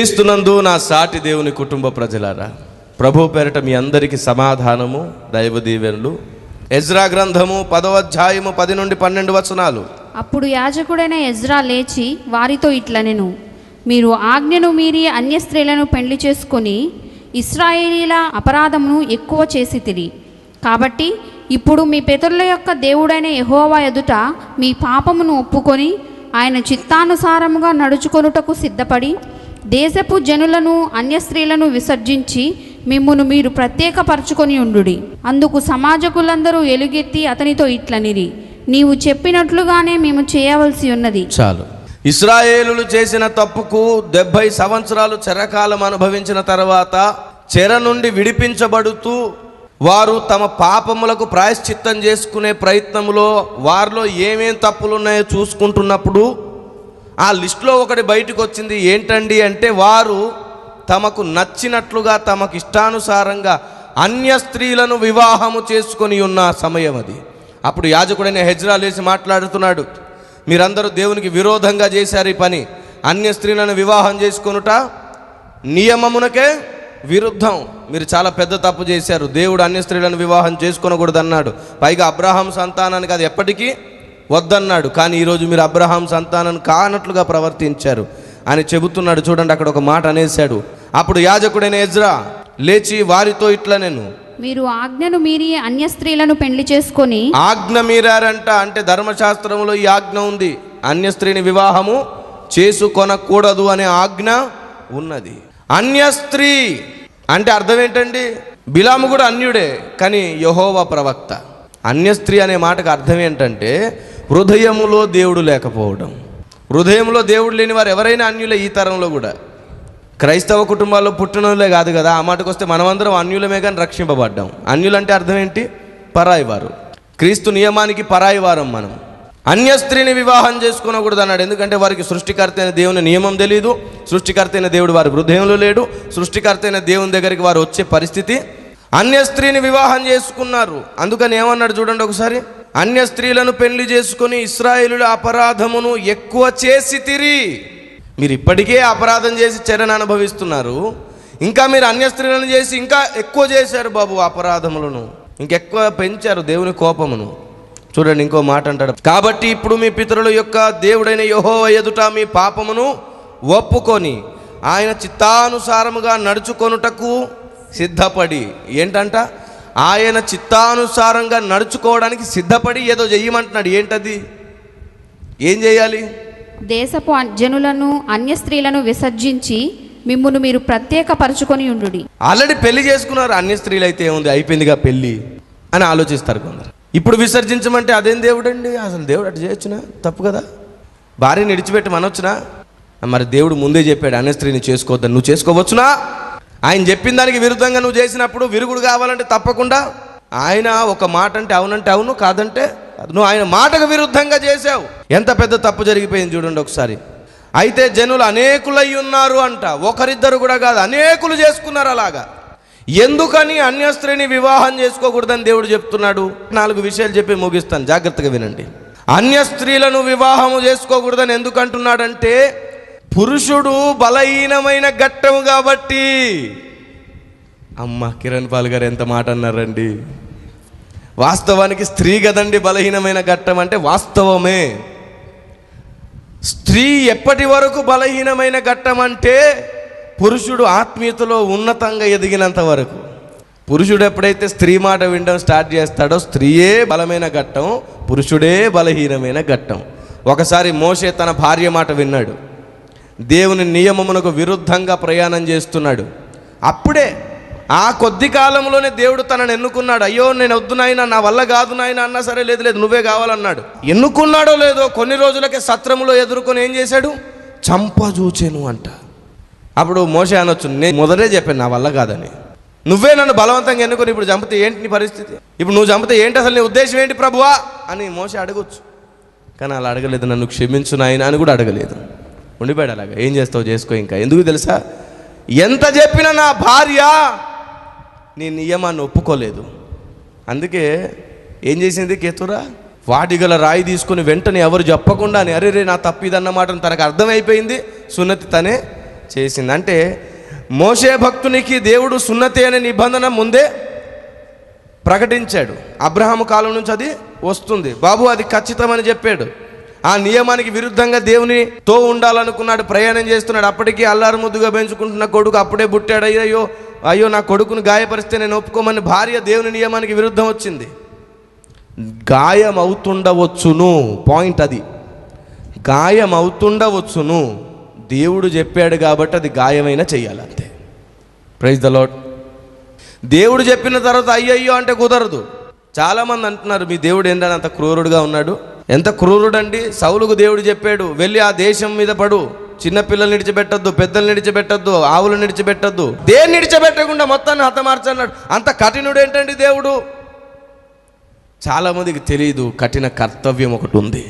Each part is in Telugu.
క్రీస్తునందు నా సాటి దేవుని కుటుంబ ప్రజలారా ప్రభు పేరట మీ అందరికీ సమాధానము దైవ దీవెనలు. ఎజ్రా గ్రంథము పదవ అధ్యాయము పది నుండి పన్నెండు వచనాలు. అప్పుడు యాజకుడైన ఎజ్రా లేచి వారితో ఇట్లనెను మీరు ఆజ్ఞను మీరి అన్య స్త్రీలను పెళ్ళి చేసుకొని ఇస్రాయేలీల అపరాధమును ఎక్కువ చేసి కాబట్టి ఇప్పుడు మీ పితరుల యొక్క దేవుడైన యహోవా ఎదుట మీ పాపమును ఒప్పుకొని ఆయన చిత్తానుసారముగా నడుచుకొనుటకు సిద్ధపడి దేశపు జనులను అన్య స్త్రీలను విసర్జించి మిమ్మును మీరు ప్రత్యేకపరచుకొని ఉండుడి. అందుకు సమాజకులందరూ ఎలుగెత్తి అతనితో ఇట్లనిరి. నీవు చెప్పినట్లుగానే మేము చేయవలసి ఉన్నది. చాలు. ఇస్రాయేలులు చేసిన తప్పుకు డెబ్భై సంవత్సరాలు చెరకాలం అనుభవించిన తర్వాత చెర నుండి విడిపించబడుతూ వారు తమ పాపములకు ప్రాయశ్చిత్తం చేసుకునే ప్రయత్నంలో వారిలో ఏమేం తప్పులు ఉన్నాయో చూసుకుంటున్నప్పుడు ఆ లిస్టులో ఒకటి బయటకు వచ్చింది ఏంటండి అంటే వారు తమకు నచ్చినట్లుగా తమకు ఇష్టానుసారంగా అన్య స్త్రీలను వివాహము చేసుకొని ఉన్న సమయం అది. అప్పుడు యాజకుడైన హెజ్రా లేచి మాట్లాడుతున్నాడు మీరందరూ దేవునికి విరోధంగా చేశారు ఈ పని. అన్య స్త్రీలను వివాహం చేసుకొనుట నియమమునకే విరుద్ధం. మీరు చాలా పెద్ద తప్పు చేశారు. దేవుడు అన్య స్త్రీలను వివాహం చేసుకొనకూడదన్నాడు. పైగా అబ్రహాం సంతానానికి అది ఎప్పటికీ వద్దన్నాడు. కానీ ఈరోజు మీరు అబ్రహాం సంతానం కానట్లుగా ప్రవర్తించారు. అని చెబుతున్నాడు చూడండి అక్కడ ఒక మాట అనేశాడు. అప్పుడు యాజకుడైన ఎజ్రా లేచి వారితో ఇట్లా నేను. మీరు ఆజ్ఞను మీరి అన్య స్త్రీలను పెళ్ళి చేసుకొని ఆజ్ఞ మీరారంట అంటే ధర్మశాస్త్రంలో ఈ ఆజ్ఞ ఉంది. అన్య స్త్రీని వివాహము చేసుకొనకూడదు అనే ఆజ్ఞ ఉన్నది. అన్య స్త్రీ అంటే అర్థం ఏంటండి? బిలాము కూడా అన్యుడే కానీ యహోవా ప్రవక్త. అన్య స్త్రీ అనే మాటకు అర్థం ఏంటంటే హృదయములో దేవుడు లేకపోవడం. హృదయంలో దేవుడు లేని వారు ఎవరైనా అన్యులే ఈ తరంలో కూడా. క్రైస్తవ కుటుంబాల్లో పుట్టినలే కాదు కదా ఆ మాటకు వస్తే మనమందరం అన్యులమే కానీ రక్షింపబడ్డాం. అన్యులంటే అర్థం ఏంటి? పరాయి వారు. క్రీస్తు నియమానికి పరాయి వారం మనం. అన్య స్త్రీని వివాహం చేసుకునకూడదు అన్నాడు. ఎందుకంటే వారికి సృష్టికర్త అయిన దేవుని నియమం తెలియదు సృష్టికర్త అయిన దేవుడు వారి హృదయంలో లేడు. సృష్టికర్త అయిన దేవుని దగ్గరికి వారు వచ్చే పరిస్థితి. అన్య స్త్రీని వివాహం చేసుకున్నారు. అందుకని ఏమన్నాడు చూడండి ఒకసారి. అన్య స్త్రీలను పెళ్ళి చేసుకుని ఇస్రాయేలుల అపరాధమును ఎక్కువ చేసి తిరి. మీరు ఇప్పటికే అపరాధం చేసి చరణ అనుభవిస్తున్నారు. ఇంకా మీరు అన్య స్త్రీలను చేసి ఇంకా ఎక్కువ చేశారు బాబు అపరాధములను. ఇంకెక్కువ పెంచారు దేవుని కోపమును. చూడండి ఇంకో మాట అంటాడు. కాబట్టి ఇప్పుడు మీ పితరుల యొక్క దేవుడైన యహోవ ఎదుట మీ పాపమును ఒప్పుకొని ఆయన చిత్తానుసారముగా నడుచుకొనుటకు సిద్ధపడి. ఏంటంట? ఆయన చిత్తానుసారంగా నడుచుకోవడానికి సిద్ధపడి ఏదో చెయ్యమంటున్నాడు ఏంటది? ఏం చేయాలి దేశపు జనులను అన్య స్త్రీలను విసర్జించి మిమ్మును మీరు ప్రత్యేకపరచుకొని ఉండుడి. ఆల్రెడీ పెళ్ళి చేసుకున్నారు. అన్య స్త్రీలు అయితే ఏముంది? అయిపోయిందిగా పెళ్ళి అని ఆలోచిస్తారు కొందరు. ఇప్పుడు విసర్జించమంటే అదేం దేవుడండి? అసలు దేవుడు అటు చేయొచ్చునా? తప్పు కదా. భార్యని విడిచిపెట్టి మనొచ్చునా మరి దేవుడు ముందే చెప్పాడు అన్య స్త్రీని చేసుకోవద్దని. నువ్వు చేసుకోవచ్చునా? ఆయన చెప్పిన దానికి విరుద్ధంగా నువ్వు చేసినప్పుడు విరుగుడు కావాలంటే తప్పకుండా ఆయన ఒక మాట అంటే అవునంటే అవును కాదంటే నువ్వు ఆయన మాటకు విరుద్ధంగా చేసావు ఎంత పెద్ద తప్పు జరిగిపోయింది చూడండి ఒకసారి. అయితే జనులు అనేకులై ఉన్నారు అంట. ఒకరిద్దరు కూడా కాదు అనేకులు చేసుకున్నారు అలాగా. ఎందుకని అన్య స్త్రీని వివాహం చేసుకోకూడదని దేవుడు చెప్తున్నాడు? నాలుగు విషయాలు చెప్పి ముగిస్తాను. జాగ్రత్తగా వినండి. అన్య స్త్రీలను వివాహము చేసుకోకూడదని ఎందుకంటున్నాడంటే పురుషుడు బలహీనమైన ఘట్టము కాబట్టి. అమ్మ కిరణ్ పాల్ గారు ఎంత మాట అన్నారండి? వాస్తవానికి స్త్రీ కదండి బలహీనమైన ఘట్టం అంటే వాస్తవమే. స్త్రీ ఎప్పటి వరకు బలహీనమైన ఘట్టం అంటే పురుషుడు ఆత్మీయతలో ఉన్నతంగా ఎదిగినంత వరకు. పురుషుడు ఎప్పుడైతే స్త్రీ మాట వినడం స్టార్ట్ చేస్తాడో స్త్రీయే బలమైన ఘట్టం పురుషుడే బలహీనమైన ఘట్టం. ఒకసారి మోషే తన భార్య మాట విన్నాడు. దేవుని నియమమునకు విరుద్ధంగా ప్రయాణం చేస్తున్నాడు. అప్పుడే ఆ కొద్ది కాలంలోనే దేవుడు తనను ఎన్నుకున్నాడు. అయ్యో నేను వద్దు నాయన నా వల్ల కాదు నాయన అన్నా సరే లేదు లేదు నువ్వే కావాలన్నాడు. ఎన్నుకున్నాడో లేదో కొన్ని రోజులకే సత్రములో ఎదుర్కొని ఏం చేశాడు? చంపజూచెను అంట. అప్పుడు మోసే అనొచ్చు నేను మొదటే చెప్పాను నా వల్ల కాదని. నువ్వే నన్ను బలవంతంగా ఎన్నుకొని ఇప్పుడు చంపితే ఏంటి నీ పరిస్థితి? ఇప్పుడు నువ్వు చంపితే ఏంటి అసలు నీ ఉద్దేశం ఏంటి ప్రభువా? అని మోసే అడగొచ్చు. కానీ అలా అడగలేదు నన్ను క్షమించు నాయన అని కూడా అడగలేదు. ఉండిపోయాడు అలాగా. ఏం చేస్తావు? చేసుకో ఇంకా. ఎందుకు తెలుసా? ఎంత చెప్పినా నా భార్య నీ నియమాన్ని ఒప్పుకోలేదు. అందుకే ఏం చేసింది కేతురా? వాటిగల రాయి తీసుకుని వెంటనే ఎవరు చెప్పకుండా అని అరే రే నా తప్పు ఇదన్నమాట తనకు అర్థమైపోయింది. సున్నతి తనే చేసింది. అంటే మోషే భక్తునికి దేవుడు సున్నతి అనే నిబంధన ముందే ప్రకటించాడు. అబ్రహాము కాలం నుంచి అది వస్తుంది. బాబు అది ఖచ్చితమని చెప్పాడు. ఆ నియమానికి విరుద్ధంగా దేవునితో ఉండాలనుకున్నాడు ప్రయాణం చేస్తున్నాడు. అప్పటికి అల్లారు ముద్దుగా పెంచుకుంటున్న కొడుకు అప్పుడే పుట్టాడు. అయ్యో అయ్యో నా కొడుకును గాయపరిస్తే నేను ఒప్పుకోమని భార్య దేవుని నియమానికి విరుద్ధం వచ్చింది. గాయం అవుతుండవచ్చును పాయింట్ అది. గాయం అవుతుండవచ్చును దేవుడు చెప్పాడు కాబట్టి అది గాయమైనా చెయ్యాలి అంతే. ప్రైజ్ ద లాడ్ దేవుడు చెప్పిన తర్వాత అయ్యయ్యో అంటే కుదరదు. చాలామంది అంటున్నారు మీ దేవుడు ఏంటని అంత క్రూరుడుగా ఉన్నాడు? ఎంత క్రూరుడండి? సౌలుకు దేవుడు చెప్పాడు వెళ్ళి ఆ దేశం మీద పడు. చిన్నపిల్లలు నిడిచిపెట్టద్దు పెద్దలు నిడిచిపెట్టద్దు ఆవులు నిడిచిపెట్టద్దు దేన్ని నిడిచిపెట్టకుండా మొత్తాన్ని హతమార్చన్నాడు. అంత కఠినుడు ఏంటండి దేవుడు? చాలామందికి తెలియదు కఠిన కర్తవ్యం ఒకటి ఉంది.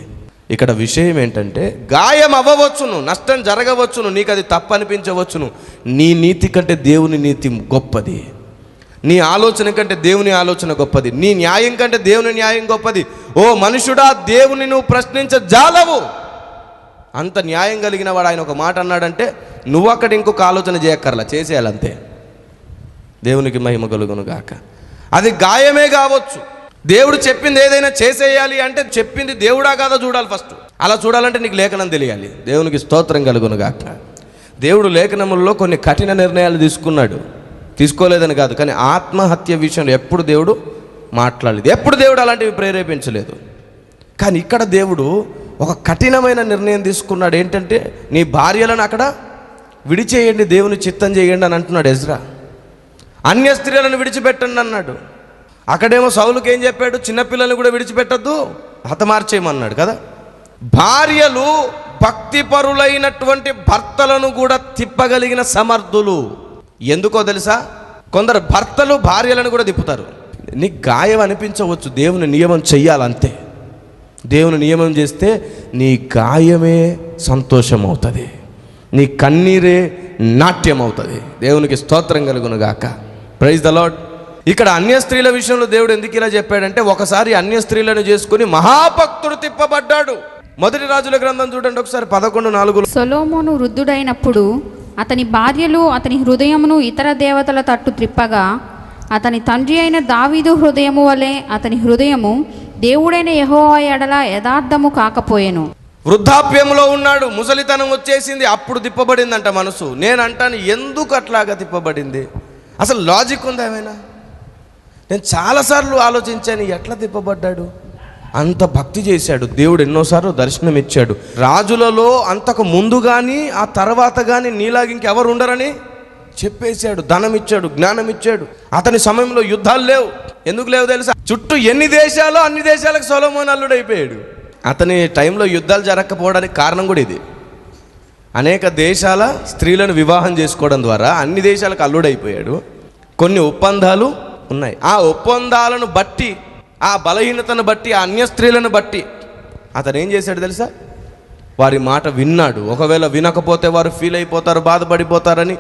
ఇక్కడ విషయం ఏంటంటే గాయం అవ్వవచ్చును నష్టం జరగవచ్చును నీకు అది తప్పు అనిపించవచ్చును నీ నీతి కంటే దేవుని నీతి గొప్పది. నీ ఆలోచన కంటే దేవుని ఆలోచన గొప్పది. నీ న్యాయం కంటే దేవుని న్యాయం గొప్పది. ఓ మనుషుడా దేవుని నువ్వు ప్రశ్నించ జాలవు. అంత న్యాయం కలిగిన వాడు ఆయన ఒక మాట అన్నాడంటే నువ్వు అక్కడ ఇంకొక ఆలోచన చేయక్కర్లా చేసేయాలంతే. దేవునికి మహిమ కలుగును గాక. అది గాయమే కావచ్చు. దేవుడు చెప్పింది ఏదైనా చేసేయాలి అంటే చెప్పింది దేవుడా కాదో చూడాలి ఫస్ట్. అలా చూడాలంటే నీకు లేఖనం తెలియాలి. దేవునికి స్తోత్రం కలుగును గాక. దేవుడు లేఖనముల్లో కొన్ని కఠిన నిర్ణయాలు తీసుకున్నాడు. తీసుకోలేదని కాదు కానీ ఆత్మహత్య విషయంలో ఎప్పుడు దేవుడు మాట్లాడలేదు. ఎప్పుడు దేవుడు అలాంటివి ప్రేరేపించలేదు. కానీ ఇక్కడ దేవుడు ఒక కఠినమైన నిర్ణయం తీసుకున్నాడు. ఏంటంటే నీ భార్యలను అక్కడ విడిచేయండి దేవుని చిత్తం చేయండి అని అంటున్నాడు ఎజ్రా. అన్య స్త్రీలను విడిచిపెట్టండి అన్నాడు. అక్కడేమో సౌలుకి ఏం చెప్పాడు? చిన్నపిల్లల్ని కూడా విడిచిపెట్టద్దు హతమార్చేయమన్నాడు కదా. భార్యలు భక్తిపరులైనటువంటి భర్తలను కూడా తిప్పగలిగిన సమర్థులు. ఎందుకో తెలుసా? కొందరు భర్తలు భార్యలను కూడా తిప్పుతారు. నీకు గాయం అనిపించవచ్చు దేవుని నియమం చెయ్యాలంతే. దేవుని నియమం చేస్తే నీ గాయమే సంతోషం అవుతుంది నీ కన్నీరే నాట్యం అవుతుంది దేవునికి స్తోత్రం కలుగును గాక ప్రైజ్ ద లాడ్ ఇక్కడ అన్య స్త్రీల విషయంలో దేవుడు ఎందుకు ఇలా చెప్పాడంటే ఒకసారి అన్య స్త్రీలను చేసుకుని మహాభక్తుడు తిప్పబడ్డాడు. మొదటి రాజుల గ్రంథం చూడండి ఒకసారి పదకొండు నాలుగు సొలోమోను వృద్ధుడైనప్పుడు అతని భార్యలు అతని హృదయమును ఇతర దేవతల తట్టు త్రిప్పగా అతని తండ్రి అయిన దావీదు హృదయము వలె అతని హృదయము దేవుడైన యహోవా ఎడల యథార్థము కాకపోయేను. వృద్ధాప్యంలో ఉన్నాడు ముసలితనం వచ్చేసింది అప్పుడు తిప్పబడిందంట మనసు. నేను అంటాను ఎందుకు అట్లాగా తిప్పబడింది? అసలు లాజిక్ ఉందా ఏమైనా? నేను చాలాసార్లు ఆలోచించాను ఎట్లా తిప్పబడ్డాడు? అంత భక్తి చేశాడు. దేవుడు ఎన్నోసార్లు దర్శనం ఇచ్చాడు రాజులలో అంతకు ముందు కానీ ఆ తర్వాత కానీ నీలాగా ఇంకెవరు ఉండరని చెప్పేశాడు. ధనం ఇచ్చాడు జ్ఞానం ఇచ్చాడు అతని సమయంలో యుద్ధాలు లేవు. ఎందుకు లేవు తెలుసా? చుట్టూ ఎన్ని దేశాలు అన్ని దేశాలకు సొలమోన్ అల్లుడైపోయాడు అతని టైంలో యుద్ధాలు జరగకపోవడానికి కారణం కూడా ఇది. అనేక దేశాల స్త్రీలను వివాహం చేసుకోవడం ద్వారా అన్ని దేశాలకు అల్లుడైపోయాడు. కొన్ని ఒప్పందాలు ఉన్నాయి. ఆ ఒప్పందాలను బట్టి ఆ బలహీనతను బట్టి ఆ అన్య స్త్రీలను బట్టి అతను ఏం చేశాడు తెలుసా? వారి మాట విన్నాడు. ఒకవేళ వినకపోతే వారు ఫీల్ అయిపోతారు బాధపడిపోతారని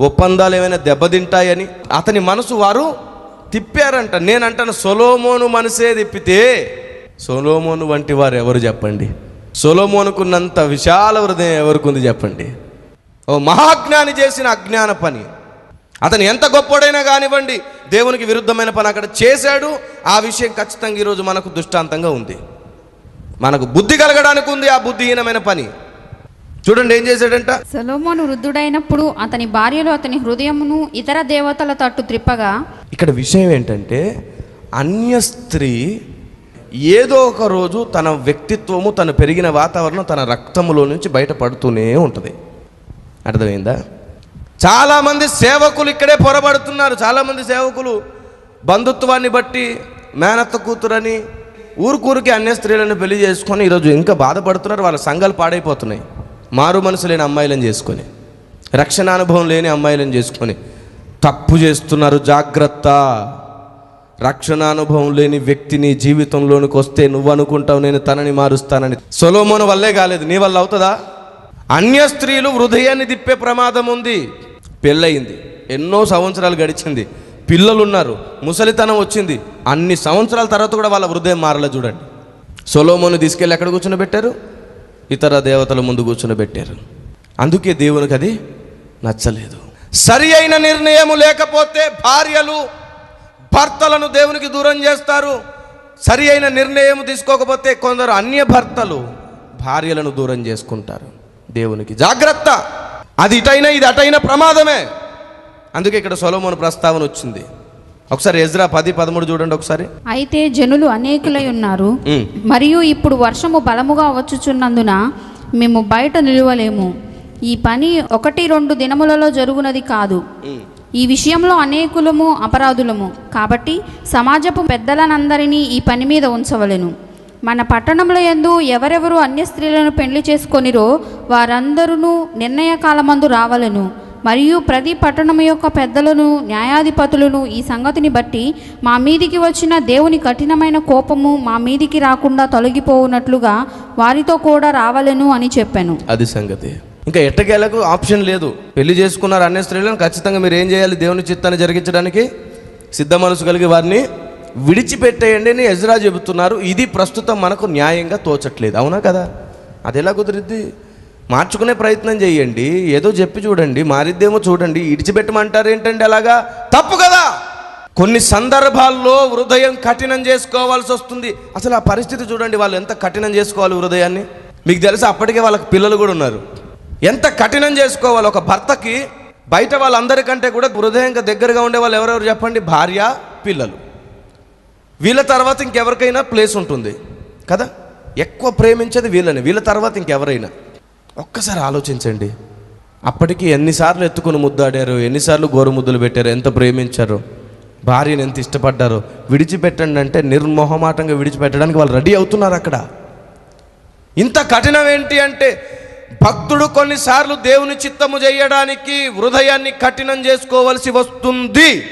ఒప్పందాలు ఏమైనా దెబ్బతింటాయని అతని మనసు వారు తిప్పారంట. నేనంటాను సొలోమోను మనసే తిప్పితే సొలోమోను వంటి వారు ఎవరు చెప్పండి? సొలోమోనుకున్నంత విశాల హృదయం ఎవరికి ఉంది చెప్పండి? ఓ మహాజ్ఞాని చేసిన అజ్ఞాన పని. అతను ఎంత గొప్పోడైనా కానివ్వండి దేవునికి విరుద్ధమైన పని అక్కడ చేశాడు. ఆ విషయం ఖచ్చితంగా ఈరోజు మనకు దృష్టాంతంగా ఉంది. మనకు బుద్ధి కలగడానికి ఉంది ఆ బుద్ధిహీనమైన పని. చూడండి ఏం చేశాడంట? సొలోమోను వృద్ధుడైనప్పుడు అతని భార్యలు అతని హృదయమును ఇతర దేవతల తట్టు త్రిప్పగా ఇక్కడ విషయం ఏంటంటే అన్య స్త్రీ ఏదో ఒక రోజు తన వ్యక్తిత్వము తను పెరిగిన వాతావరణం తన రక్తములో నుంచి బయటపడుతూనే ఉంటుంది. అర్థమైందా? చాలామంది సేవకులు ఇక్కడే పొరబడుతున్నారు. చాలామంది సేవకులు బంధుత్వాన్ని బట్టి మేనత్త కూతురని ఊరుకూరికి అన్య స్త్రీలను పెళ్ళి చేసుకొని ఈరోజు ఇంకా బాధపడుతున్నారు. వాళ్ళ సంఘాలు పాడైపోతున్నాయి. మారు మనసు లేని అమ్మాయిలను చేసుకొని రక్షణ అనుభవం లేని అమ్మాయిలను చేసుకొని తప్పు చేస్తున్నారు. జాగ్రత్త. రక్షణ అనుభవం లేని వ్యక్తి నీ జీవితంలోనికి వస్తే నువ్వు అనుకుంటావు నేను తనని మారుస్తానని. సొలోమోను వల్లే కాలేదు. నీ వల్ల అవుతుందా? అన్య స్త్రీలు హృదయాన్ని తిప్పే ప్రమాదం ఉంది. పెళ్ళయింది. ఎన్నో సంవత్సరాలు గడిచింది. పిల్లలు ఉన్నారు ముసలితనం వచ్చింది. అన్ని సంవత్సరాల తర్వాత కూడా వాళ్ళ హృదయం మారలే చూడండి. సొలోమోను తీసుకెళ్ళి ఎక్కడ కూర్చోబెట్టారు ఇతర దేవతల ముందు కూర్చోబెట్టారు అందుకే దేవునికి అది నచ్చలేదు. సరి అయిన నిర్ణయం లేకపోతే భార్యలు భర్తలను దేవునికి దూరం చేస్తారు. సరి అయిన నిర్ణయం తీసుకోకపోతే కొందరు అన్య భర్తలు భార్యలను దూరం చేసుకుంటారు. దేవునికి జాగ్రత్త. అది ఇటైనా ఇది అటైనా ప్రమాదమే. అందుకే ఇక్కడ సొలమోను ప్రస్తావన వచ్చింది. ఒకసారి ఎజ్రా పది పదమూడు చూడండి ఒకసారి. అయితే జనులు అనేకులై ఉన్నారు. మరియు ఇప్పుడు వర్షము బలముగా వచ్చుచున్నందున మేము బయట నిలువలేము. ఈ పని ఒకటి రెండు దినములలో జరుగునది కాదు. ఈ విషయంలో అనేకులము అపరాధులము. కాబట్టి సమాజపు పెద్దలనందరినీ ఈ పని మీద ఉంచవలెను. మన పట్టణంలో ఎందు ఎవరెవరు అన్య స్త్రీలను పెళ్ళి చేసుకొనిరో వారందరూ నిర్ణయకాలమందు రావలెను. మరియు ప్రతి పట్టణం యొక్క పెద్దలను న్యాయాధిపతులను ఈ సంగతిని బట్టి మా మీదికి వచ్చిన దేవుని కఠినమైన కోపము మా మీదికి రాకుండా తొలగిపోవునట్లుగా వారితో కూడా రావాలను అని చెప్పాను. అది సంగతి. ఇంకా ఎట్టకేలకు ఆప్షన్ లేదు. పెళ్ళి చేసుకున్నారు అన్య స్త్రీలను ఖచ్చితంగా మీరు ఏం చేయాలి? దేవుని చిత్తాన్ని జరిగించడానికి సిద్ధ మనసు కలిగి వారిని విడిచిపెట్టేయండి అని ఎజ్రా చెబుతున్నారు. ఇది ప్రస్తుతం మనకు న్యాయంగా తోచట్లేదు. అవునా కదా? అది ఎలా కుదిరిద్ది? మార్చుకునే ప్రయత్నం చేయండి. ఏదో చెప్పి చూడండి. మారిద్దేమో చూడండి. ఇడిచిపెట్టమంటారు ఏంటండి అలాగా? తప్పు కదా! కొన్ని సందర్భాల్లో హృదయం కఠినం చేసుకోవాల్సి వస్తుంది. అసలు ఆ పరిస్థితి చూడండి. వాళ్ళు ఎంత కఠినం చేసుకోవాలి హృదయాన్ని? మీకు తెలిసి అప్పటికే వాళ్ళకి పిల్లలు కూడా ఉన్నారు. ఎంత కఠినం చేసుకోవాలి? ఒక భర్తకి బయట వాళ్ళందరికంటే కూడా హృదయంగా దగ్గరగా ఉండే వాళ్ళు ఎవరెవరు చెప్పండి? భార్య పిల్లలు. వీళ్ళ తర్వాత ఇంకెవరికైనా ప్లేస్ ఉంటుంది. కదా? ఎక్కువ ప్రేమించేది వీళ్ళని. వీళ్ళ తర్వాత ఇంకెవరైనా. ఒక్కసారి ఆలోచించండి. అప్పటికి ఎన్నిసార్లు ఎత్తుకుని ముద్దాడారు ఎన్నిసార్లు గోరు ముద్దులు పెట్టారు ఎంత ప్రేమించారు భార్యను ఎంత ఇష్టపడ్డారు విడిచిపెట్టండి అంటే నిర్మోహమాటంగా విడిచిపెట్టడానికి వాళ్ళు రెడీ అవుతున్నారు అక్కడ. ఇంత కఠినం ఏంటి అంటే భక్తుడు కొన్నిసార్లు దేవుని చిత్తము చేయడానికి హృదయాన్ని కఠినం చేసుకోవలసి వస్తుంది.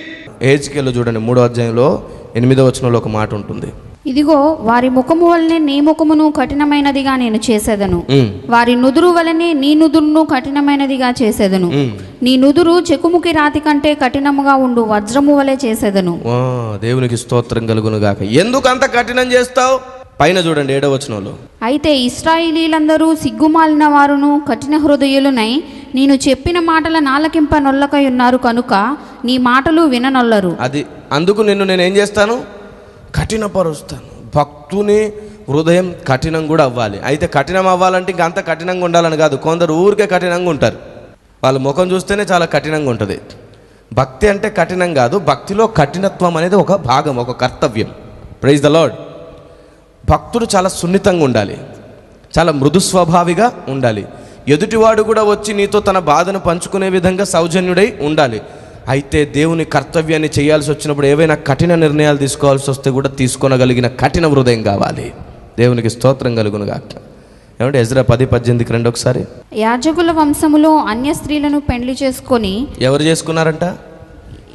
ఏజ్కెళ్ళి చూడండి మూడో అధ్యాయంలో ఎనిమిదో వచనంలో ఒక మాట ఉంటుంది. ఇదిగో వారి ముఖము వలనే నీ ముఖమును కఠినమైనదిగా నేను చేసేదను. వారి నుదురు వలనే నీ నుదురును కఠినమైనదిగా చేసేదను. నీ నుదురు చెకుముకి రాతి కంటే కఠినముగా ఉండు వజ్రము వలె చేసేదను. దేవునికి స్తోత్రం కలుగును గాక. ఎందుకు అంత కఠినం చేస్తావు? పైన చూడండి ఏడో వచనంలో. అయితే ఇస్రాయిలీలందరూ సిగ్గుమాలిన వారును కఠిన హృదయులునై నేను చెప్పిన మాటల నాలకింప నొల్లకై ఉన్నారు కనుక నీ మాటలు విననొల్లరు. అది అందుకు నిన్ను నేను ఏం చేస్తాను? కఠినపరుస్తాను. భక్తుని హృదయం కఠినం కూడా అవ్వాలి. అయితే కఠినం అవ్వాలంటే ఇంక అంత కఠినంగా ఉండాలని కాదు. కొందరు ఊరికే కఠినంగా ఉంటారు. వాళ్ళ ముఖం చూస్తేనే చాలా కఠినంగా ఉంటుంది. భక్తి అంటే కఠినం కాదు. భక్తిలో కఠినత్వం అనేది ఒక భాగం ఒక కర్తవ్యం. ప్రైజ్ ద లార్డ్ భక్తుడు చాలా సున్నితంగా ఉండాలి. చాలా మృదు స్వభావిగా ఉండాలి. ఎదుటివాడు కూడా వచ్చి నీతో తన బాధను పంచుకునే విధంగా సౌజన్యుడై ఉండాలి. అయితే దేవుని కర్తవ్యాన్ని చేయాల్సి వచ్చినప్పుడు ఏవైనా కఠిన నిర్ణయాలు తీసుకోవాల్సి వస్తే కూడా తీసుకోనగలిగిన కఠిన హృదయం కావాలి. దేవునికి స్తోత్రం కలుగును గాక. ఏమంటే ఎజ్రా పది పద్దెనిమిదికి రెండు ఒకసారి. యాజకుల వంశములో అన్య స్త్రీలను పెండ్లి చేసుకొని ఎవరు చేసుకున్నారంట?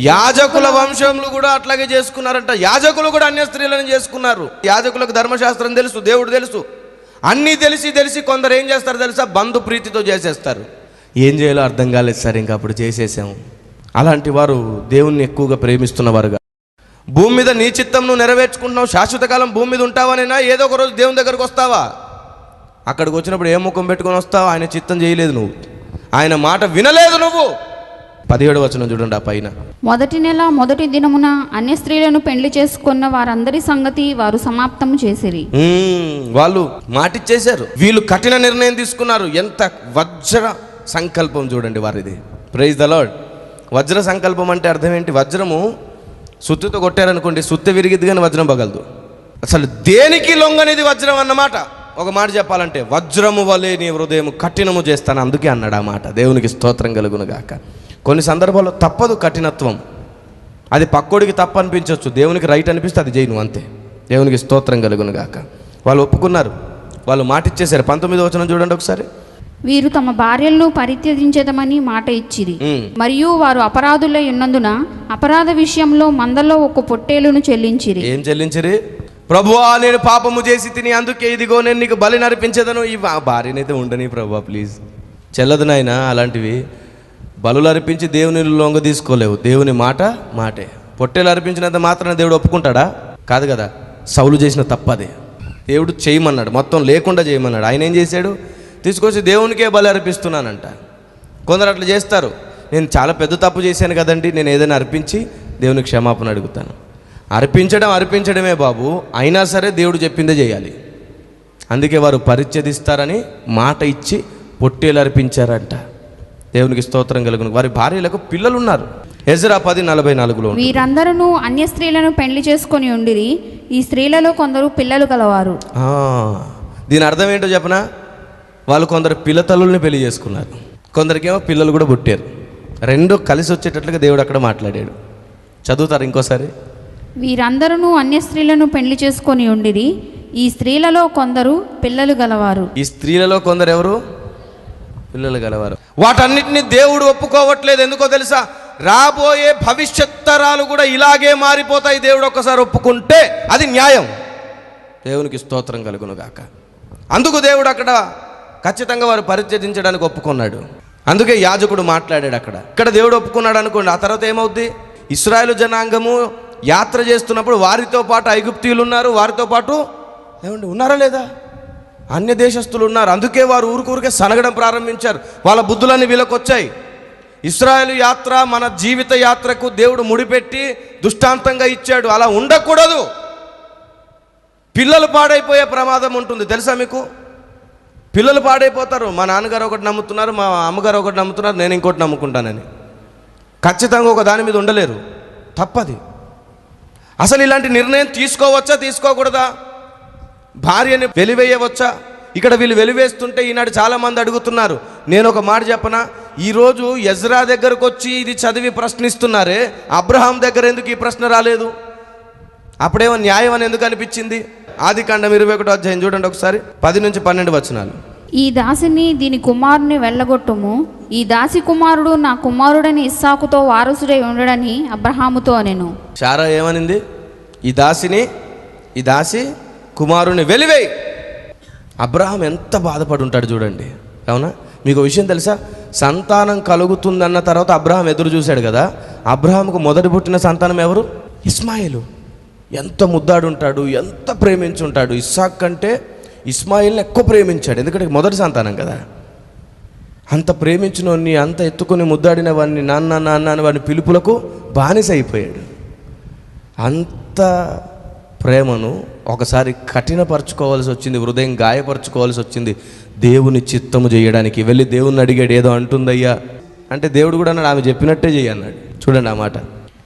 యాజకుల వంశంలో కూడా అట్లాగే చేసుకున్నారంట. యాజకులు కూడా అన్య స్త్రీలను చేసుకున్నారు. యాజకులకు ధర్మశాస్త్రం తెలుసు దేవుడు తెలుసు. అన్నీ తెలిసి తెలిసి కొందరు ఏం చేస్తారు తెలుసా? బంధు ప్రీతితో చేసేస్తారు. ఏం చేయాలో అర్థం కాలేదు సార్ ఇంకా అప్పుడు చేసేసాము అలాంటి వారు దేవుణ్ణి ఎక్కువగా ప్రేమిస్తున్నవారుగా భూమి మీద నీ చిత్తం నువ్వు నెరవేర్చుకుంటున్నావు. శాశ్వత కాలం భూమి మీద ఉంటావనేనా? ఏదో ఒక రోజు దేవుని దగ్గరకు వస్తావా? అక్కడికి వచ్చినప్పుడు ఏ ముఖం పెట్టుకొని వస్తావు? ఆయన చిత్తం చేయలేదు నువ్వు. ఆయన మాట వినలేదు నువ్వు. పదిహేడు వచనం చూడండి ఆ పైన. మొదటి నెల మొదటి దినమున అన్య స్త్రీలను పెండ్లి చేసుకున్న వారందరి సంగతి వారు సమాప్తము చేసిరి. వాళ్ళు మాటిచ్చేశారు. వీళ్ళు కఠిన నిర్ణయం తీసుకున్నారు. ఎంత వజ్ర సంకల్పం చూడండి వారిది. ప్రైజ్ ద లార్డ్ వజ్ర సంకల్పం అంటే అర్థం ఏంటి? వజ్రము సుత్తితో కొట్టారనుకోండి సుత్తి విరిగిద్ది కానీ వజ్రం పగలదు. అసలు దేనికి లొంగనిది వజ్రం అన్నమాట? ఒక మాట చెప్పాలంటే వజ్రము వలె నీ హృదయం కఠినము చేస్తాను అందుకే అన్నాడు ఆ మాట. దేవునికి స్తోత్రం కలుగును గాక. కొన్ని సందర్భాల్లో తప్పదు కఠినత్వం. అది పక్కోడికి తప్పు అనిపించవచ్చు దేవునికి రైట్ అనిపిస్తే అది చేయను అంతే. దేవునికి స్తోత్రం కలుగును గాక. వాళ్ళు ఒప్పుకున్నారు. వాళ్ళు మాట ఇచ్చేశారు పంతొమ్మిది వచనం చూడండి ఒకసారి. వీరు తమ భార్యలను పరిత్యజించదమని మాట ఇచ్చిరి. మరియు వారు అపరాధులై ఉన్నందున అపరాధ విషయంలో మందలో ఒక పొట్టేలును చెల్లించిరి. ఏం చెల్లించరు? ప్రభువా నేను పాపము చేసి తిని అందుకే ఇదిగో నేను నీకు బలి నరిపించదను ఈ భార్యనైతే ఉండని ప్రభువా ప్లీజ్ చెల్లదు నాయన అలాంటివి. బలులు అర్పించి దేవుని లొంగ తీసుకోలేవు. దేవుని మాట మాటే. పొట్టేలు అర్పించినంత మాత్రాన దేవుడు ఒప్పుకుంటాడా? కాదు కదా. సౌలు చేసిన తప్పదే. దేవుడు చేయమన్నాడు. మొత్తం లేకుండా చేయమన్నాడు. ఆయన ఏం చేశాడు? తీసుకొచ్చి దేవునికే బలి అర్పిస్తున్నానంట కొందరు అట్లా చేస్తారు. నేను చాలా పెద్ద తప్పు చేశాను కదండి. నేను ఏదైనా అర్పించి దేవుని క్షమాపణ అడుగుతాను. అర్పించడం అర్పించడమే బాబు. అయినా సరే దేవుడు చెప్పిందే చేయాలి. అందుకే వారు పరిచ్ఛేదిస్తారని మాట ఇచ్చి పొట్టేలు అర్పించారంట దేవునికి స్తోత్రం కలుగును. వారి భార్యలకు పిల్లలు ఉన్నారు ఎజరా పది నలభై నాలుగులో. వీరందరూ అన్య స్త్రీలను పెళ్ళి చేసుకొని ఉండిరి. ఈ స్త్రీలలో కొందరు పిల్లలు కలవారు దీని అర్థం ఏంటో చెప్పనా? వాళ్ళు కొందరు పిల్లతల్లుల్ని పెళ్ళి చేసుకున్నారు. కొందరికేమో పిల్లలు కూడా పుట్టారు. రెండు కలిసి వచ్చేటట్లుగా దేవుడు అక్కడ మాట్లాడాడు. చదువుతారు ఇంకోసారి? వీరందరూ అన్య స్త్రీలను పెళ్ళి చేసుకొని ఉండిరి. ఈ స్త్రీలలో కొందరు పిల్లలు గలవారు. ఈ స్త్రీలలో కొందరు ఎవరు పిల్లలు గలవారు. వాటన్నిటిని దేవుడు ఒప్పుకోవట్లేదు. ఎందుకో తెలుసా? రాబోయే భవిష్యత్ తరాలు కూడా ఇలాగే మారిపోతాయి. దేవుడు ఒక్కసారి ఒప్పుకుంటే అది న్యాయం. దేవునికి స్తోత్రం కలుగును గాక. అందుకు దేవుడు అక్కడ ఖచ్చితంగా వారు పరిచయించడానికి ఒప్పుకున్నాడు. అందుకే యాజకుడు మాట్లాడాడు అక్కడ. ఇక్కడ దేవుడు ఒప్పుకున్నాడు అనుకోండి. ఆ తర్వాత ఏమవుద్ది? ఇస్రాయేల్ జనాంగము యాత్ర చేస్తున్నప్పుడు వారితో పాటు ఐగుప్తీయులు ఉన్నారు. వారితో పాటు ఏమండి ఉన్నారా లేదా? అన్య దేశస్తులు ఉన్నారు అందుకే వారు ఊరికూరికే సనగడం ప్రారంభించారు. వాళ్ళ బుద్ధులన్నీ వీళ్ళకి వచ్చాయి యాత్ర మన జీవిత యాత్రకు దేవుడు ముడిపెట్టి దుష్టాంతంగా ఇచ్చాడు. అలా ఉండకూడదు. పిల్లలు పాడైపోయే ప్రమాదం ఉంటుంది. తెలుసా మీకు? పిల్లలు పాడైపోతారు. మా నాన్నగారు ఒకటి నమ్ముతున్నారు మా అమ్మగారు ఒకటి నమ్ముతున్నారు నేను ఇంకోటి నమ్ముకుంటానని. ఖచ్చితంగా ఒక దాని మీద ఉండలేరు. తప్పది. అసలు ఇలాంటి నిర్ణయం తీసుకోవచ్చా తీసుకోకూడదా? భార్యని వెలివేయవచ్చా? ఇక్కడ వీళ్ళు వెలివేస్తుంటే ఈనాడు చాలామంది అడుగుతున్నారు. నేను ఒక మాట చెప్పనా? ఈరోజు యజ్రా దగ్గరకు వచ్చి ఇది చదివి ప్రశ్నిస్తున్నారే. అబ్రహాం దగ్గర ఎందుకు ఈ ప్రశ్న రాలేదు? అప్పుడేమో న్యాయం అని ఎందుకు అనిపించింది? ఆది కాండం ఇరవై ఒకటో అధ్యాయం చూడండి ఒకసారి. పది నుంచి పన్నెండు వచనాలు. ఈ దాసిని దీని కుమారుని వెళ్ళగొట్టుము. ఈ దాసి కుమారుడు నా కుమారుడని ఇస్సాకుతో వారసుడై ఉండడని అబ్రహాముతో అనెను. శారా ఏమనింది? ఈ దాసిని ఈ దాసి కుమారుని వెలివేయి. అబ్రహాం ఎంత బాధపడి ఉంటాడు చూడండి. అవునా? మీకు విషయం తెలుసా? సంతానం కలుగుతుందన్న తర్వాత అబ్రహాం ఎదురు చూశాడు కదా. అబ్రహాంకు మొదటి పుట్టిన సంతానం ఎవరు? ఇస్మాయిలు. ఎంత ముద్దాడు ఉంటాడు ఎంత ప్రేమించుంటాడు. ఇస్సాక్ కంటే ఇస్మాయిల్ని ఎక్కువ ప్రేమించాడు. ఎందుకంటే మొదటి సంతానం కదా. అంత ప్రేమించినోన్ని అంత ఎత్తుకొని ముద్దాడిన వాడిని నాన్న నాన్న అని వాడిని పిలుపులకు బానిస అయిపోయాడు అంత ప్రేమను ఒకసారి కఠినపరచుకోవాల్సి వచ్చింది హృదయం గాయపరచుకోవాల్సి వచ్చింది. దేవుని చిత్తము చేయడానికి వెళ్ళి దేవుణ్ణి అడిగాడు ఏదో అంటుందయ్యా? అంటే దేవుడు కూడా అన్నాడు ఆమె చెప్పినట్టే చెయ్యి అన్నాడు. చూడండి ఆ మాట.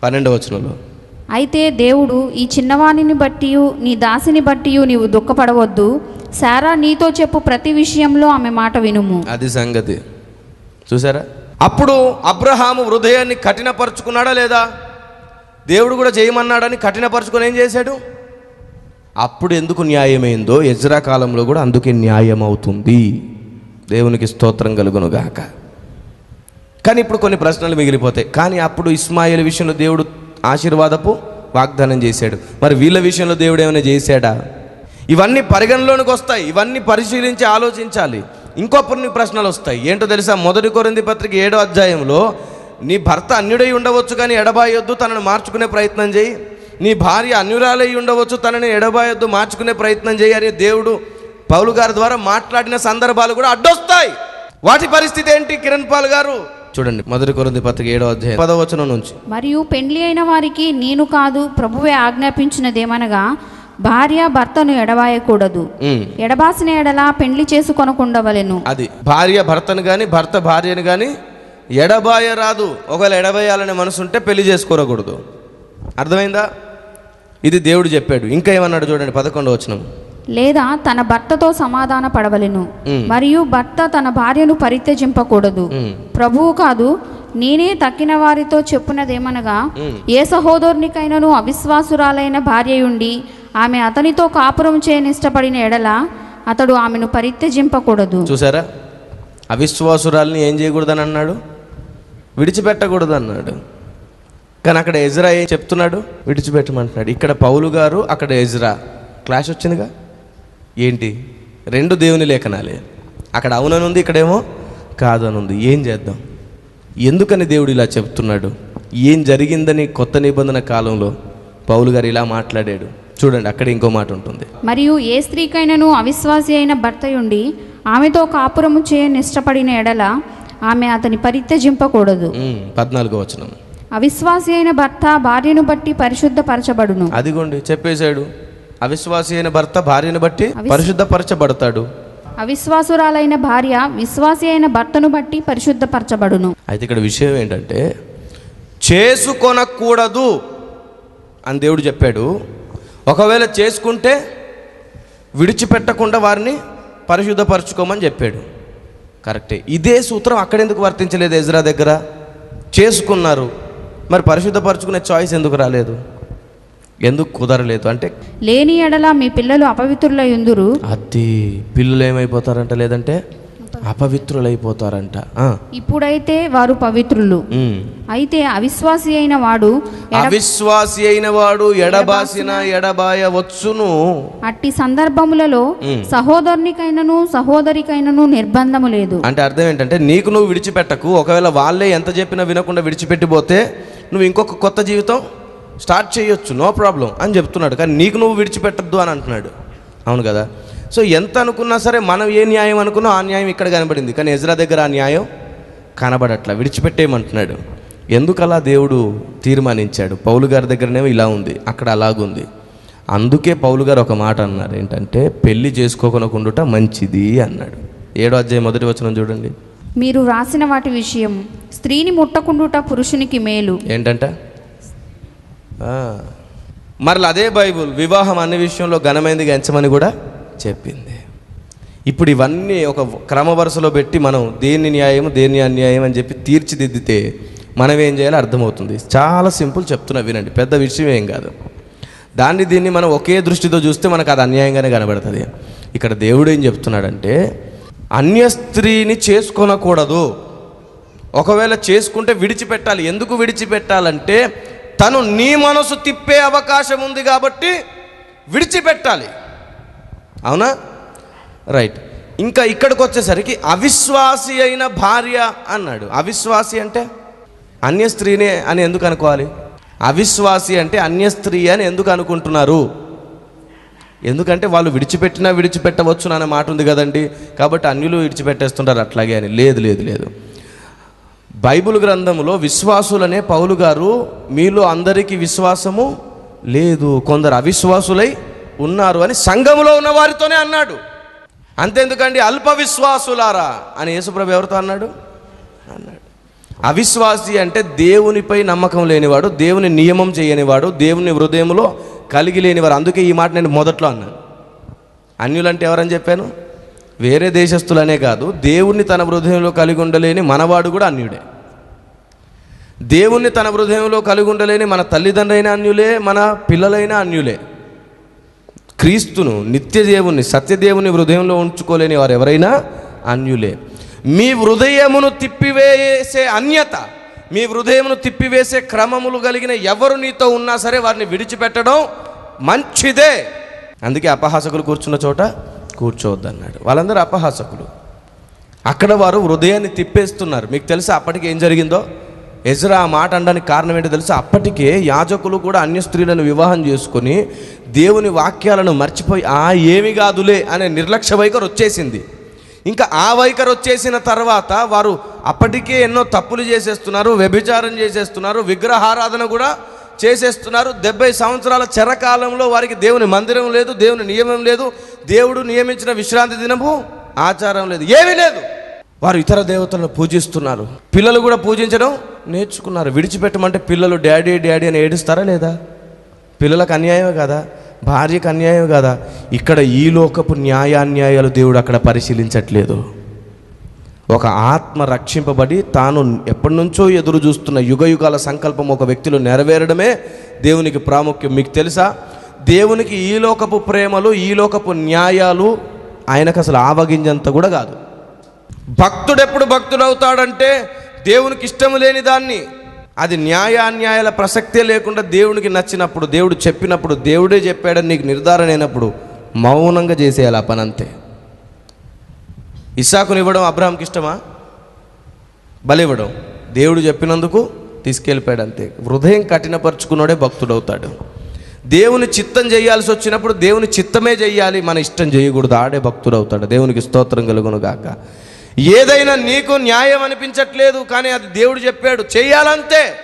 పన్నెండవ వచనంలో. అయితే దేవుడు ఈ చిన్నవాణిని బట్టి నీ దాసిని బట్టి నీవు దుఃఖపడవద్దు. సారా నీతో చెప్పు ప్రతి విషయంలో ఆమె మాట వినుము. అది సంగతి. చూసారా? అప్పుడు అబ్రహాము హృదయాన్ని కఠినపరుచుకున్నాడా లేదా? దేవుడు కూడా చేయమన్నాడని కఠినపరుచుకొని ఏం చేశాడు? అప్పుడు ఎందుకు న్యాయమైందో ఎజ్రా కాలంలో కూడా అందుకే న్యాయం అవుతుంది దేవునికి స్తోత్రం కలుగును గాక కానీ ఇప్పుడు కొన్ని ప్రశ్నలు మిగిలిపోతాయి. కానీ అప్పుడు ఇస్మాయిల్ విషయంలో దేవుడు ఆశీర్వాదపు వాగ్దానం చేశాడు. మరి వీళ్ళ విషయంలో దేవుడు ఏమైనా చేశాడా? ఇవన్నీ పరిగణలోనికి వస్తాయి. ఇవన్నీ పరిశీలించి ఆలోచించాలి. ఇంకో కొన్ని ప్రశ్నలు వస్తాయి. ఏంటో తెలుసా? మొదటి కొరింది పత్రిక ఏడో అధ్యాయంలో నీ భర్త అన్యుడై ఉండవచ్చు కానీ ఎడబాయొద్దు తనను మార్చుకునే ప్రయత్నం చేయి. నీ భార్య అన్యురాలై ఉండవచ్చు తనని ఎడబాయొద్దు మార్చుకునే ప్రయత్నం చేయి అని దేవుడు పౌలు గారి ద్వారా మాట్లాడిన సందర్భాలు కూడా అడ్డొస్తాయి. వాటి పరిస్థితి ఏంటి? కిరణ్ పాల్ గారు చూడండి మొదటి కొరింది పత్రిక ఏడో అధ్యాయం పదవచనం నుంచి. మరియు పెండ్లి అయిన వారికి నేను కాదు ప్రభువే ఆజ్ఞాపించినదేమనగా భార్య భర్తను ఎడబాయకూడదు. ఎడబాసిన ఎడల పెండ్లి చేసుకొనకుండవలెను. అది భార్య భర్తను కానీ భర్త భార్యను కానీ ఎడబాయ రాదు ఒకవేళ ఎడబాయాలనే మనసు ఉంటే పెళ్ళి చేసుకోరకూడదు. అర్థమైందా? ఇది దేవుడు చెప్పాడు. ఇంకా ఏమన్నాడు చూడండి పదకొండు వచనం. లేదా తన భర్తతో సమాధాన పడవలెను. మరియు భర్త తన భార్యను పరిత్యజింపకూడదు. ప్రభువు కాదు నేనే తక్కిన వారితో చెప్పున్నదేమనగా ఉమ్. ఏ సహోదరునికైనను అవిశ్వాసురాలైన భార్యయుండి ఆమె అతనితో కాపురం చేయని ఇష్టపడిన ఎడల అతడు ఆమెను పరిత్యజింపకూడదు. చూసారా? అవిశ్వాసురాల్ని ఏం చేయకూడదని అన్నాడు విడిచిపెట్టకూడదు అన్నాడు కానీ అక్కడ ఎజ్రా ఏం చెప్తున్నాడు? విడిచిపెట్టమంటున్నాడు. ఇక్కడ పౌలు గారు అక్కడ ఎజ్రా. క్లాష్ వచ్చిందిగా? ఏంటి? రెండు దేవుని లేఖనాలే. అక్కడ అవుననుంది ఇక్కడేమో కాదనుంది. ఏం చేద్దాం? ఎందుకని దేవుడు ఇలా చెప్తున్నాడు? ఏం జరిగిందని కొత్త నిబంధన కాలంలో పౌలు గారు ఇలా మాట్లాడాడు? చూడండి అక్కడ ఇంకో మాట ఉంటుంది. మరియు ఏ స్త్రీకైనను అవిశ్వాసి అయిన భర్తయుండి ఆమెతో కాపురము చేయని ఇష్టపడిన ఎడల ఆమె అతని పరిత్యజింపకూడదు. పద్నాలుగో వచనం. అవిశ్వాసి అయిన భర్త భార్యను బట్టి పరిశుద్ధపరచబడును. అదిగోండి చెప్పేశాడు. అవిశ్వాసి అయిన భర్త భార్యను బట్టి పరిశుద్ధపరచబడతాడు. అవిశ్వాసురాలైన భార్య విశ్వాసి అయిన భర్తను బట్టి పరిశుద్ధపరచబడును. అయితే ఇక్కడ విషయం ఏంటంటే చేసుకొనకూడదు అని దేవుడు చెప్పాడు. ఒకవేళ చేసుకుంటే విడిచిపెట్టకుండా వారిని పరిశుద్ధపరచుకోమని చెప్పాడు. కరెక్టే. ఇదే సూత్రం అక్కడెందుకు వర్తించలేదు ఎజ్రా దగ్గర? చేసుకున్నారు. మరి పరిశుద్ధపరచుకునే చాయిస్ ఎందుకు రాలేదు? ఎందుకు కుదరలేదు? అంటే లేని ఎడల మీ పిల్లలు అపవిత్రులయుందురు అది పిల్లలు ఏమైపోతారంట? లేదంటే అపవిత్రులైపోతారంట. ఇప్పుడైతే వారు పవిత్రులు. అయితే అవిశ్వాసి అయిన వాడు అవిశ్వాసి అయిన వాడు ఎడబాసిన ఎడబాయ వచ్చును అట్టి సందర్భములలో. సహోదరునికైనను సహోదరికైనను నిర్బంధము లేదు. అంటే అర్థం ఏంటంటే నీకు నువ్వు విడిచిపెట్టకు. ఒకవేళ వాళ్ళే ఎంత చెప్పినా వినకుండా విడిచిపెట్టిపోతే నువ్వు ఇంకొక కొత్త జీవితం స్టార్ట్ చేయొచ్చు నో ప్రాబ్లం అని చెప్తున్నాడు. కానీ నీకు నువ్వు విడిచిపెట్టద్దు అని అంటున్నాడు. అవును కదా? సో ఎంత అనుకున్నా సరే మనం ఏ న్యాయం అనుకున్నా ఆ న్యాయం ఇక్కడ కనబడింది. కానీ ఎజ్రా దగ్గర ఆ న్యాయం కనబడట్లా విడిచిపెట్టేయమంటున్నాడు. ఎందుకలా దేవుడు తీర్మానించాడు? పౌలు గారి దగ్గరనేమో ఇలా ఉంది అక్కడ అలాగుంది. అందుకే పౌలు గారు ఒక మాట అన్నారు. ఏంటంటే పెళ్ళి చేసుకోకుండా మంచిది అన్నాడు. ఏడో అధ్యాయం మొదటి వచనం చూడండి. మీరు రాసిన వాటి విషయం స్త్రీని ముట్టకుండుట పురుషునికి మేలు. ఏంటంట? మరలా అదే బైబుల్ వివాహం అన్ని విషయంలో ఘనమైనది ఎంచమని కూడా చెప్పింది. ఇప్పుడు ఇవన్నీ ఒక క్రమ వరుసలో పెట్టి మనం దేన్ని న్యాయం దేన్ని అన్యాయం అని చెప్పి తీర్చిదిద్దితే మనం ఏం చేయాలో అర్థమవుతుంది. చాలా సింపుల్ చెప్తున్నా వినండి పెద్ద విషయం ఏం కాదు. దాన్ని దీన్ని మనం ఒకే దృష్టితో చూస్తే మనకు అది అన్యాయంగానే కనబడుతుంది. ఇక్కడ దేవుడు ఏం చెప్తున్నాడంటే అన్య స్త్రీని చేసుకొనకూడదు. ఒకవేళ చేసుకుంటే విడిచిపెట్టాలి. ఎందుకు విడిచిపెట్టాలంటే తను నీ మనసు తిప్పే అవకాశం ఉంది కాబట్టి విడిచిపెట్టాలి. అవునా? రైట్. ఇంకా ఇక్కడికి వచ్చేసరికి అవిశ్వాసి అయిన భార్య అన్నాడు. అవిశ్వాసి అంటే? అన్య స్త్రీనే అని ఎందుకు అనుకోవాలి? అవిశ్వాసి అంటే అన్య స్త్రీ అని ఎందుకు అనుకుంటున్నారు? ఎందుకంటే వాళ్ళు విడిచిపెట్టినా విడిచిపెట్టవచ్చు అనే మాట ఉంది కదండి. కాబట్టి అన్యులు విడిచిపెట్టేస్తుంటారు అట్లాగే అని. లేదు లేదు లేదు. బైబిల్ గ్రంథంలో విశ్వాసులనే పౌలు గారు మీలో అందరికీ విశ్వాసము లేదు. కొందరు అవిశ్వాసులై ఉన్నారు అని సంఘములో ఉన్న వారితోనే అన్నాడు. అంతెందుకండి? అల్ప విశ్వాసులారా అని యేసుప్రభు ఎవరితో అన్నాడు? అన్నాడు. అవిశ్వాసి అంటే దేవునిపై నమ్మకం లేనివాడు దేవుని నియమం చేయనివాడు దేవుని హృదయంలో కలిగి లేనివారు అందుకే ఈ మాట నేను మొదట్లో అన్నాను అన్యులంటే ఎవరని చెప్పాను? వేరే దేశస్తులనే కాదు దేవుణ్ణి తన హృదయంలో కలిగి ఉండలేని మనవాడు కూడా అన్యుడే. దేవుణ్ణి తన హృదయంలో కలిగి ఉండలేని మన తల్లిదండ్రులైన అన్యులే మన పిల్లలైన అన్యులే. క్రీస్తును నిత్య దేవుణ్ణి సత్యదేవుని హృదయంలో ఉంచుకోలేని వారు ఎవరైనా అన్యులే. మీ హృదయమును తిప్పివేసే అన్యత మీ హృదయమును తిప్పివేసే క్రమములు కలిగిన ఎవరు నీతో ఉన్నా సరే వారిని విడిచిపెట్టడం మంచిదే. అందుకే అపహాసకులు కూర్చున్న చోట కూర్చోవద్దన్నాడు. వాళ్ళందరూ అపహాసకులు. అక్కడ వారు హృదయాన్ని తిప్పేస్తున్నారు. మీకు తెలుసా అప్పటికి ఏం జరిగిందో? ఎజ్రా ఆ మాట అనడానికి కారణం ఏంటో తెలుసా? అప్పటికే యాజకులు కూడా అన్య స్త్రీలను వివాహం చేసుకొని దేవుని వాక్యాలను మర్చిపోయి ఆ ఏమి కాదులే అనే నిర్లక్ష్య వైఖరి వచ్చేసింది. ఇంకా ఆ వైఖరి వచ్చేసిన తర్వాత వారు అప్పటికే ఎన్నో తప్పులు చేసేస్తున్నారు వ్యభిచారం చేసేస్తున్నారు విగ్రహారాధన కూడా చేసేస్తున్నారు. డెబ్బై సంవత్సరాల చెరకాలంలో వారికి దేవుని మందిరం లేదు దేవుని నియమం లేదు. దేవుడు నియమించిన విశ్రాంతి దినము ఆచారం లేదు. ఏమీ లేదు. వారు ఇతర దేవతలను పూజిస్తున్నారు. పిల్లలు కూడా పూజించడం నేర్చుకున్నారు. విడిచిపెట్టమంటే పిల్లలు డాడీ డాడీ అని ఏడుస్తారా లేదా? పిల్లలకు అన్యాయమే కదా? భార్యకు అన్యాయం కదా. ఇక్కడ ఈ లోకపు న్యాయాన్యాయాలు దేవుడు అక్కడ పరిశీలించట్లేదు. ఒక ఆత్మ రక్షింపబడి తాను ఎప్పటి నుంచో ఎదురు చూస్తున్న యుగ యుగాల సంకల్పం ఒక వ్యక్తిలో నెరవేరడమే దేవునికి ప్రాముఖ్యం. మీకు తెలుసా? దేవునికి ఈ లోకపు ప్రేమలు ఈ లోకపు న్యాయాలు ఆయనకు అసలు ఆవగింజంత కూడా కాదు. భక్తుడెప్పుడు భక్తుడవుతాడంటే భక్తుడు అవుతాడంటే దేవునికి ఇష్టం లేని దాన్ని అది న్యాయాన్యాయాల ప్రసక్తే లేకుండా దేవునికి నచ్చినప్పుడు దేవుడు చెప్పినప్పుడు దేవుడే చెప్పాడని నీకు నిర్ధారణ అయినప్పుడు మౌనంగా చేసేయాలి ఆ పని అంతే. ఇస్సాకుని ఇవ్వడం అబ్రహాంకి ఇష్టమా? బలివ్వడం దేవుడు చెప్పినందుకు తీసుకెళ్ళిపోయాడు అంతే. హృదయం కఠినపరుచుకున్నాడే భక్తుడవుతాడు. దేవుని చిత్తం చేయాల్సి వచ్చినప్పుడు దేవుని చిత్తమే చేయాలి. మన ఇష్టం చేయకూడదు. ఆడే భక్తుడవుతాడు. దేవునికి స్తోత్రం కలుగును గాక. ఏదైనా నీకు న్యాయం అనిపించట్లేదు కానీ అది దేవుడు చెప్పాడు చేయాలంతే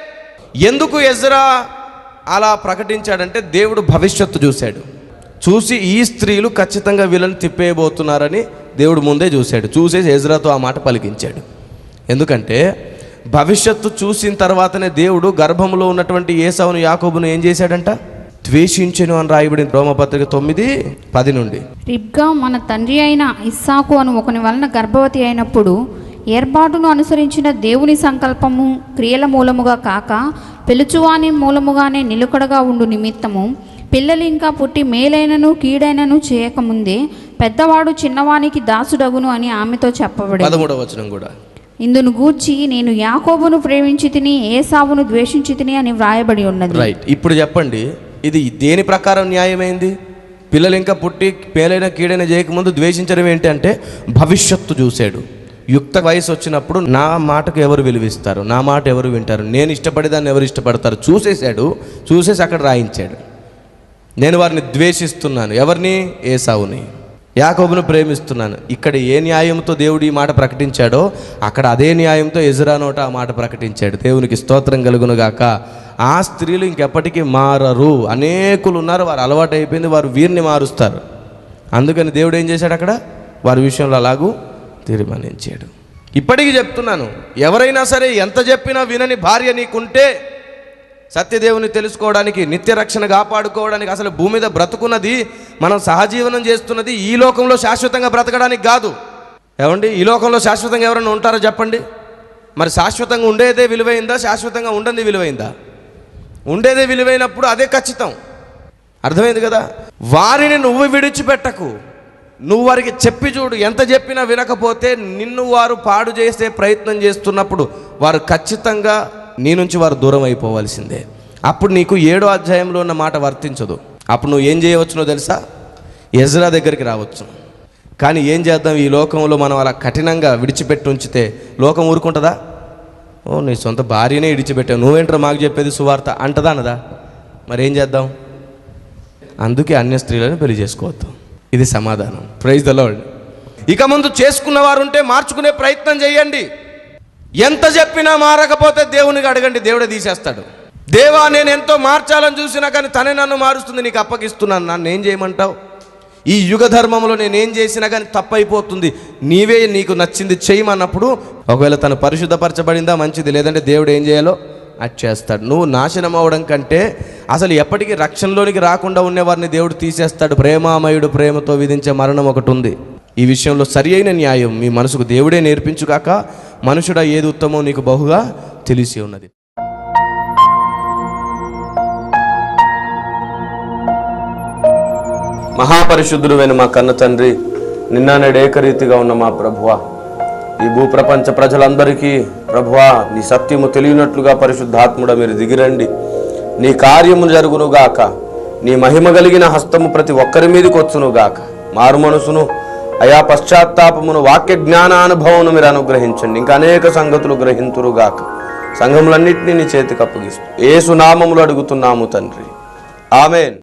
ఎందుకు ఎజ్రా అలా ప్రకటించాడంటే దేవుడు భవిష్యత్తు చూశాడు. చూసి ఈ స్త్రీలు ఖచ్చితంగా వీళ్ళని తిప్పేయబోతున్నారని దేవుడు ముందే చూశాడు. చూసేసి ఎజ్రాతో ఆ మాట పలికించాడు. ఎందుకంటే భవిష్యత్తు చూసిన తర్వాతనే దేవుడు గర్భంలో ఉన్నటువంటి ఏసవును యాకోబును ఏం చేశాడంట? ద్వేషించెను అని రాయబడింది రోమపత్రిక తొమ్మిది పది నుండి. రిబ్గా మన తండ్రి అయిన ఇస్సాకు అను ఒకని వలన గర్భవతి అయినప్పుడు ఏర్పాటును అనుసరించిన దేవుని సంకల్పము క్రియల మూలముగా కాక పిలుచువాని మూలముగానే నిలుకడగా ఉండు నిమిత్తము పిల్లలు ఇంకా పుట్టి మేలైనను కీడైనను చేయకముందే పెద్దవాడు చిన్నవానికి దాసుడగును అని ఆమెతో చెప్పబడి పదమూడవ వచనం కూడా. ఇందును గూర్చి నేను యాకోబును ప్రేమించి తిని ఏసావును ద్వేషించి తిని అని వ్రాయబడి ఉన్నది. రైట్ ఇప్పుడు చెప్పండి ఇది దేని ప్రకారం న్యాయమైంది? పిల్లలు ఇంకా పుట్టి పేలైన కీడైన చేయకముందు ద్వేషించడం ఏంటంటే భవిష్యత్తు చూశాడు. యుక్త వయసు వచ్చినప్పుడు నా మాటకు ఎవరు విలువిస్తారు? నా మాట ఎవరు వింటారు? నేను ఇష్టపడేదాన్ని ఎవరు ఇష్టపడతారు? చూసేశాడు. చూసేసి అక్కడ రాయించాడు. నేను వారిని ద్వేషిస్తున్నాను. ఎవరిని? ఏసావుని. యాకోబును ప్రేమిస్తున్నాను. ఇక్కడ ఏ న్యాయంతో దేవుడు ఈ మాట ప్రకటించాడో అక్కడ అదే న్యాయంతో ఎజరానోట ఆ మాట ప్రకటించాడు. దేవునికి స్తోత్రం కలుగునుగాక ఆ స్త్రీలు ఇంకెప్పటికీ మారరు. అనేకులు ఉన్నారు వారు అలవాటు అయిపోయింది వారు వీరిని మారుస్తారు. అందుకని దేవుడు ఏం చేశాడు అక్కడ? వారి విషయంలో అలాగూ తీర్మానించాడు. ఇప్పటికీ చెప్తున్నాను ఎవరైనా సరే ఎంత చెప్పినా వినని భార్య నీకుంటే సత్యదేవుని తెలుసుకోవడానికి నిత్య రక్షణ కాపాడుకోవడానికి అసలు భూమి మీద బ్రతుకున్నది మనం సహజీవనం చేస్తున్నది ఈ లోకంలో శాశ్వతంగా బ్రతకడానికి కాదు. ఏమండి? ఈ లోకంలో శాశ్వతంగా ఎవరైనా ఉంటారో చెప్పండి? మరి శాశ్వతంగా ఉండేదే విలువైందా? శాశ్వతంగా ఉండని విలువైందా? ఉండేదే విలువైనప్పుడు అదే ఖచ్చితం. అర్థమైంది కదా? వారిని నువ్వు విడిచిపెట్టకు. నువ్వు వారికి చెప్పి చూడు ఎంత చెప్పినా వినకపోతే నిన్ను వారు పాడు చేసే ప్రయత్నం చేస్తున్నప్పుడు వారు ఖచ్చితంగా నీ నుంచి వారు దూరం అయిపోవాల్సిందే. అప్పుడు నీకు ఏడో అధ్యాయంలో ఉన్న మాట వర్తించదు. అప్పుడు నువ్వు ఏం చేయవచ్చునో తెలుసా? ఎజ్రా దగ్గరికి రావచ్చు. కానీ ఏం చేద్దాం? ఈ లోకంలో మనం అలా కఠినంగా విడిచిపెట్టి ఉంచితే లోకం ఊరుకుంటుందా? ఓ నీ సొంత భార్యనే విడిచిపెట్టావు. నువ్వేంట్రా మాకు చెప్పేది సువార్త? అంటదా అనదా మరి ఏం చేద్దాం? అందుకే అన్య స్త్రీలను పెళ్ళి చేసుకోవద్దు. ఇది సమాధానం. ప్రైజ్ ద ఇక ముందు చేసుకున్న ఉంటే మార్చుకునే ప్రయత్నం చేయండి. ఎంత చెప్పినా మారకపోతే దేవునికి అడగండి దేవుడే తీసేస్తాడు. దేవా నేను ఎంతో మార్చాలని చూసినా కానీ తనే నన్ను మారుస్తుంది నీకు అప్పగిస్తున్నాను నన్ను ఏం చేయమంటావు? ఈ యుగ ధర్మంలో నేనేం చేసినా కానీ తప్పైపోతుంది. నీవే నీకు నచ్చింది చేయమన్నప్పుడు ఒకవేళ తను పరిశుద్ధపరచబడిందా మంచిది. లేదంటే దేవుడు ఏం చేయాలో? అది చేస్తాడు. నువ్వు నాశనం అవడం కంటే అసలు ఎప్పటికీ రక్షణలోనికి రాకుండా ఉండేవారిని దేవుడు తీసేస్తాడు. ప్రేమామయుడు ప్రేమతో విధించే మరణం ఒకటి ఉంది. ఈ విషయంలో సరి అయిన న్యాయం మీ మనసుకు దేవుడే నేర్పించుగాక మనుషుడా ఏది ఉత్తమో నీకు బహుగా తెలిసి ఉన్నది. మహాపరిశుద్ధుడువైన మా కన్న తండ్రి నిన్న నేడేకరీతిగా ఉన్న మా ప్రభువ. ఈ భూప్రపంచ ప్రజలందరికీ ప్రభువా నీ సత్యము తెలియనట్లుగా పరిశుద్ధాత్ముడ మీరు దిగిరండి. నీ కార్యము జరుగునుగాక. నీ మహిమ కలిగిన హస్తము ప్రతి ఒక్కరి మీదకి వచ్చునుగాక. మారు మనసును అయా పశ్చాత్తాపమును వాక్య జ్ఞానానుభవమును మీరు అనుగ్రహించండి. ఇంకా అనేక సంగతులు గ్రహింతురుగాక సంఘములన్నింటినీ నీ చేతికి అప్పగిస్తూ. ఏసునామములు అడుగుతున్నాము తండ్రి. ఆమెన్.